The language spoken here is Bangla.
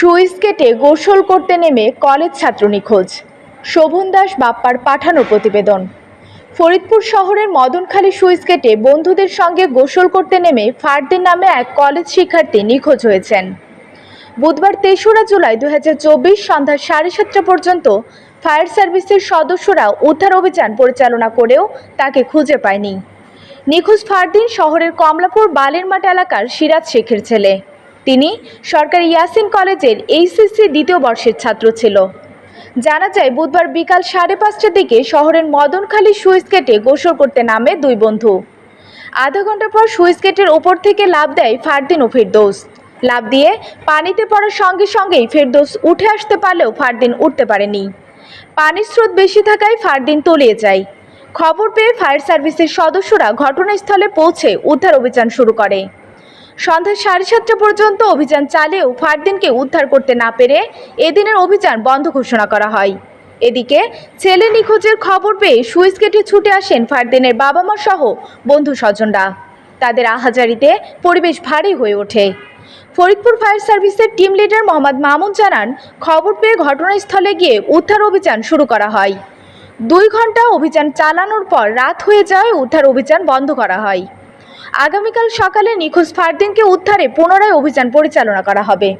সুইচ কেটে গোসল করতে নেমে কলেজ ছাত্র নিখোঁজ। শোভন দাস বাপ্পার পাঠানো প্রতিবেদন। ফরিদপুর শহরের মদনখালী সুইচ কেটে বন্ধুদের সঙ্গে গোসল করতে নেমে ফারদিন নামে এক কলেজ শিক্ষার্থী নিখোঁজ হয়েছেন। বুধবার তেসরা জুলাই দু হাজার চব্বিশ সন্ধ্যা সাড়ে সাতটা পর্যন্ত ফায়ার সার্ভিসের সদস্যরা উদ্ধার অভিযান পরিচালনা করেও তাকে খুঁজে পায়নি। নিখোঁজ ফারদিন শহরের কমলাপুর বালের মাঠ এলাকার সিরাজ শেখের ছেলে। তিনি সরকারি ইয়াসিন কলেজের এইচএসসি দ্বিতীয় বর্ষের ছাত্র ছিল। জানা যায়, বুধবার বিকাল সাড়ে পাঁচটার দিকে শহরের মদনখালী সুইচ গেটে গোসল করতে নামে দুই বন্ধু। আধা ঘণ্টা পর সুইচ গেটের ওপর থেকে লাভ দেয় ফারদিন ও ফেরদৌস। লাভ দিয়ে পানিতে পড়ার সঙ্গে সঙ্গেই ফেরদৌস উঠে আসতে পারলেও ফারদিন উঠতে পারেনি। পানির স্রোত বেশি থাকায় ফারদিন তলিয়ে যায়। খবর পেয়ে ফায়ার সার্ভিসের সদস্যরা ঘটনাস্থলে পৌঁছে উদ্ধার অভিযান শুরু করে। সন্ধ্যা সাড়ে সাতটা পর্যন্ত অভিযান চালিয়েও ফারদিনকে উদ্ধার করতে না পেরে এদিনের অভিযান বন্ধ ঘোষণা করা হয়। এদিকে ছেলে নিখোঁজের খবর পেয়ে সুইচ গেটে ছুটে আসেন ফারদিনের বাবা মা সহ বন্ধু স্বজনরা। তাদের আহাজারিতে পরিবেশ ভারী হয়ে ওঠে। ফরিদপুর ফায়ার সার্ভিসের টিম লিডার মোহাম্মদ মামুন জানান, খবর পেয়ে ঘটনাস্থলে গিয়ে উদ্ধার অভিযান শুরু করা হয়। দুই ঘণ্টা অভিযান চালানোর পর রাত হয়ে যায়, উদ্ধার অভিযান বন্ধ করা হয়। আগামীকাল সকালে নিখোঁজ ফারদিনকে উদ্ধারে পুনরায় অভিযান পরিচালনা করা হবে।